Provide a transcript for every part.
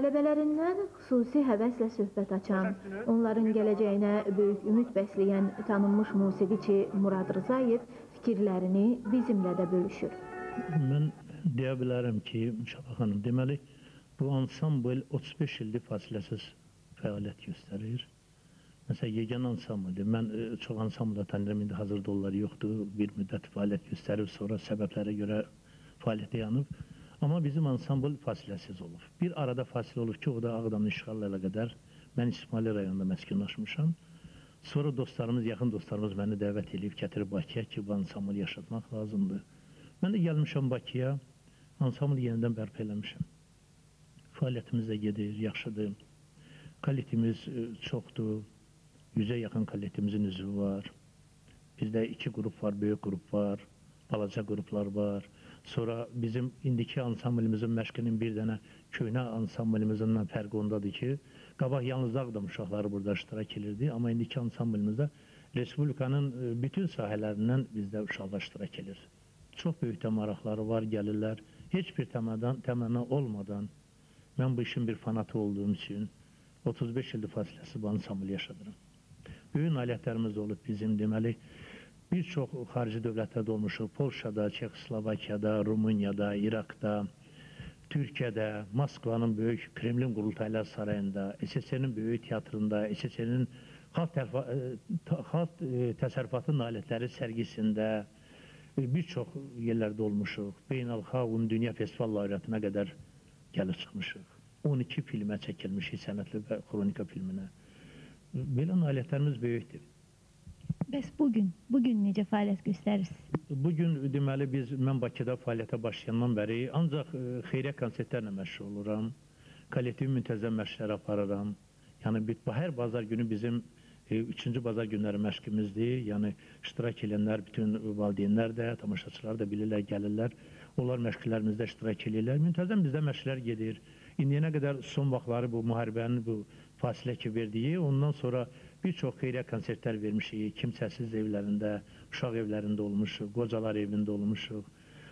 Tələbələrindən xüsusi həvəslə söhbət açan, onların gələcəyinə böyük ümid bəsləyən tanınmış musiqiçi Murad Rzayev fikirlərini bizimlə də bölüşür. Mən deyə bilərəm ki, Şafa xanım, deməli, bu ansambl 35 ildir fasiləsiz fəaliyyət göstərir. Məsələn, yeganə ansambldir. Mən e, çox ansambl da tanıyıram, indi hazırda onları yoxdur. Bir müddət fəaliyyət göstərib, sonra səbəblərə görə fəaliyyətə yanıb. Amma bizim ansambl fasiləsiz olub. Bir arada fasilə olur ki, o da Ağdamın işğalı ilə qədər mən İsmaili rayonunda məskunlaşmışam. Sonra dostlarımız, yaxın dostlarımız məni dəvət edib, gətirib Bakıya ki, bu ansambl yaşatmaq lazımdır. Mən də gəlmişəm Bakıya, ansambl yenidən bərpa eləmişəm. Fəaliyyətimiz də gedir, yaxşıdır. Kollektimiz e, çoxdur. Yüzə yaxın kollektimizin üzvü var. Bizdə iki qrup var, böyük qrup var, balaca qruplar var. Sonra bizim indiki ansamblımızın məşqinin bir dənə köhnə ansamblımızın fərqi ondadır ki, qabaq yalnız Ağdam uşaqları burada iştirak edirdi, amma indiki ansamblımızda Respublikanın e, bütün sahələrindən bizdə uşaqlar iştirak edir. Çox böyük də maraqları var, gəlirlər. Heç bir təmədən, təmənna olmadan mən bu işin bir fanatı olduğum üçün 35 ildir fasiləsi bu ansambl yaşadıram. Böyük nailiyyətlərimiz olub bizim deməli, bir çox xarici dövlətlərdə olmuşuq. Polşada, Çexoslovakiyada, Rumuniyada, İraqda, Türkiyədə, Moskvanın böyük Kremlin qurultaylar sarayında, SSR-nin böyük teatrında, SSR-nin xalq, tərfa, xalq e, təsərrüfatı nailiyyətləri sərgisində e, bir çox yerlərdə olmuşuq. Beynəlxalq Dünya Festival laureatına qədər gəlib çıxmışıq. 12 filmə çəkilmişik sənətli və xronika filminə. Belə nailiyyətlərimiz böyükdür. Bəs bugün, bugün necə fəaliyyət göstərirsiniz? Bugün deməli biz mən Bakıda fəaliyyətə başlayandan bəri ancaq e, xeyriyyə konsertlərlə məşğul oluram. Kollektiv müntəzəm məşqlər apararam. Yəni hər bazar günü bizim e, üçüncü bazar günləri məşqimizdir. Yəni iştirak edənlər, bütün valideynlər də, tamaşaçılar da bilirlər, gəlirlər. Onlar məşqlərimizdə iştirak edirlər. Müntəzəm bizdə məşqlər gedir. İndiyənə qədər son vaxtları bu müharibənin bu fasilə ki verdiyi, ondan sonra bir çox xeyriyyə konsertlər vermişik. Kimsəsiz evlərində, uşaq evlərində olmuşuq, qocalar evində olmuşuq.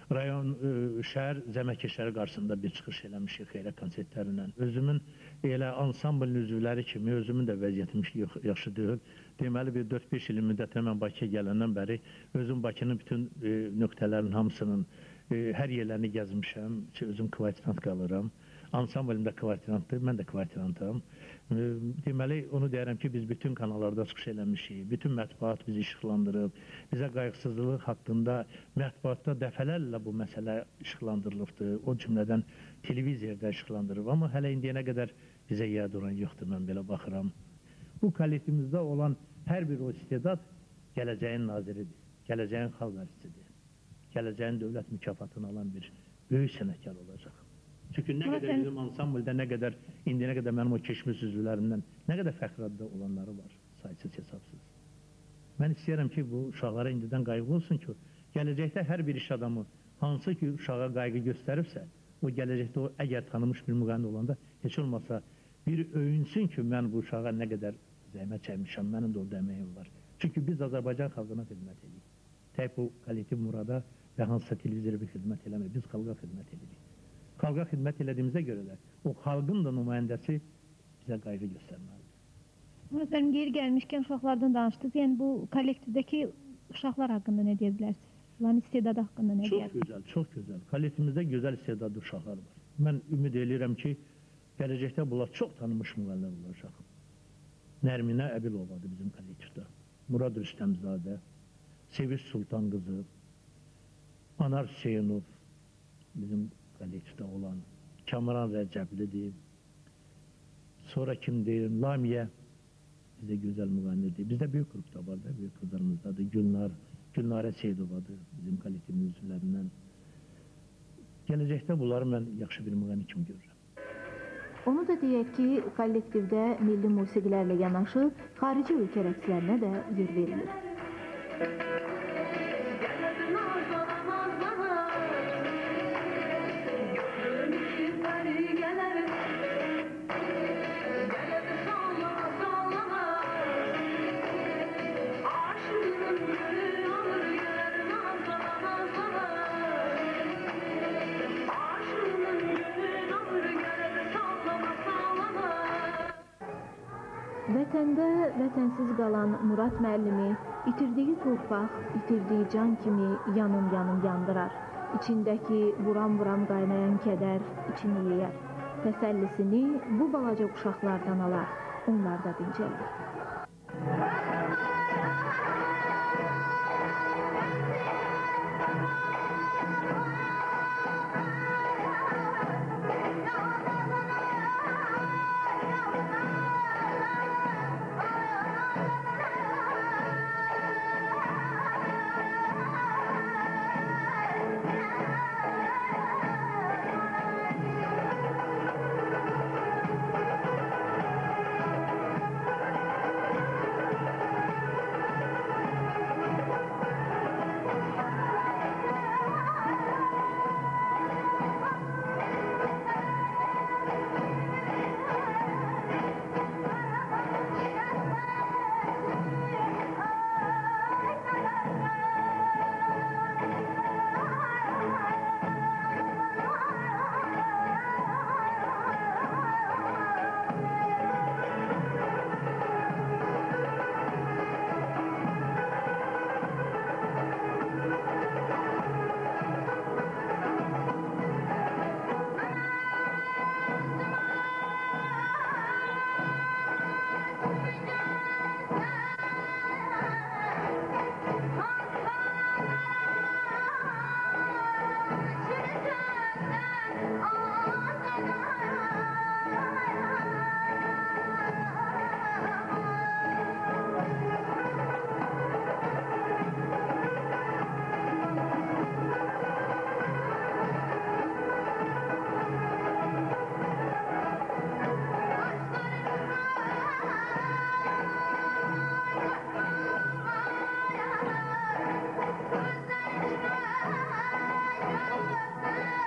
Rayon, ə, e, şəhər zəməkeşləri qarşısında bir çıxış eləmişik xeyriyyə konsertlərindən. Özümün elə ansamblın üzvləri kimi özümün də vəziyyətim yaxşı deyil. Deməli bir 4-5 ilin müddətində mən Bakıya gələndən bəri özüm Bakının bütün ə, e, nöqtələrin hamısının ə, e, hər yerlərini gəzmişəm. Özüm kvartirant qalıram. Ansamblimdə kvartirantdır, mən də kvartirantam. Deməli, onu deyərəm ki, biz bütün kanallarda çıxış eləmişik, bütün mətbuat bizi işıqlandırıb, bizə qayğısızlıq haqqında mətbuatda dəfələrlə bu məsələ işıqlandırılıbdır, o cümlədən televiziyada işıqlandırıb, amma hələ indiyənə qədər bizə yad olan yoxdur, mən belə baxıram. Bu kollektivimizdə olan hər bir o istedad gələcəyin naziridir, gələcəyin xalq artistidir, gələcəyin dövlət mükafatını alan bir böyük sənətkar olacaq. Çünki nə qədər bizim ansambldə, nə qədər indiyənə qədər mənim o keçmiş üzvlərimdən nə qədər fəxr adda olanları var, saysız hesabsız. Mən istəyirəm ki, bu uşaqlara indidən qayğı olsun ki, gələcəkdə hər bir iş adamı hansı ki uşağa qayğı göstəribsə, o gələcəkdə o əgər tanınmış bir müğənni olanda heç olmasa bir öyünsün ki, mən bu uşağa nə qədər zəhmət çəkmişəm, mənim də orada əməyim var. Çünki biz Azərbaycan xalqına xidmət edirik. Tək bu kollektiv murada və hansısa televizora bir xidmət eləmir, biz xalqa xidmət edirik xalqa xidmət elədiyimizə görə də o xalqın da nümayəndəsi bizə qayğı göstərməlidir. Müəllim, geri gəlmişkən uşaqlardan danışdınız. Yəni bu kollektivdəki uşaqlar haqqında nə deyə bilərsiniz? Onların istedadı haqqında nə deyərsiniz? Çox gözəl, çox gözəl. Kollektivimizdə gözəl istedadlı uşaqlar var. Mən ümid edirəm ki, gələcəkdə bunlar çox tanınmış müəllim olacaq. Nərminə Əbilovadır bizim kollektivdə. Murad Rüstəmzadə, Seviş Sultan qızı, Anar Hüseynov, bizim kollektivdə olan Kamran Rəcəblidir. Sonra kimdir? Lamiyə bizdə gözəl müğənnidir. Bizdə böyük qrupda var da, böyük qızlarımızdadır. Gülnar, Gülnarə Seydovadır bizim kollektivin üzvlərindən. Gələcəkdə bunları mən yaxşı bir müğənni kimi görürəm. Onu da deyək ki, kollektivdə milli musiqilərlə yanaşı xarici ölkə rəqslərinə də yer verilir. Vətəndə vətənsiz qalan Murad müəllimi itirdiyi torpaq, itirdiyi can kimi yanım-yanım yandırar. İçindəki buram-buram qaynayan kədər içini yeyər. Təsəllisini bu balaca uşaqlardan alar. Onlar da dincələr.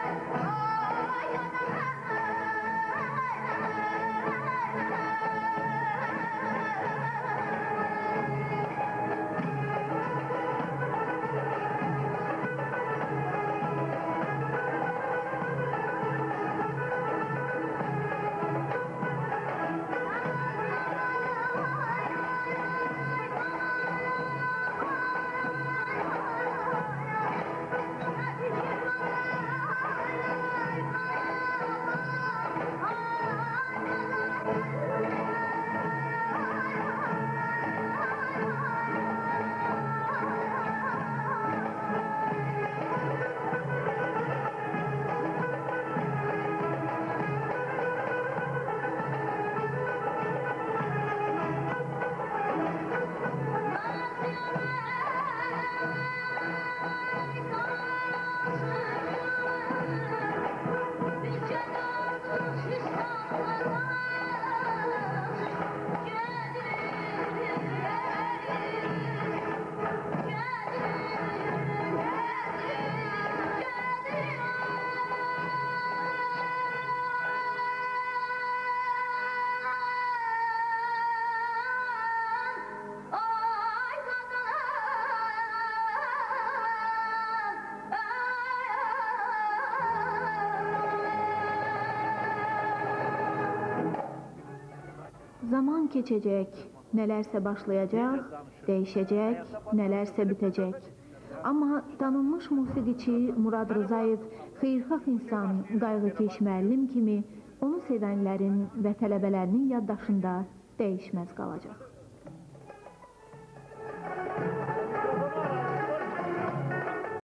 Yeah. Zaman keçəcək, nələrsə başlayacaq, dəyişəcək, nələrsə bitəcək. Amma tanınmış musiqiçi Murad Rzayev xeyirxah insan, qayğıkeş müəllim kimi onu sevənlərin və tələbələrinin yaddaşında dəyişməz qalacaq.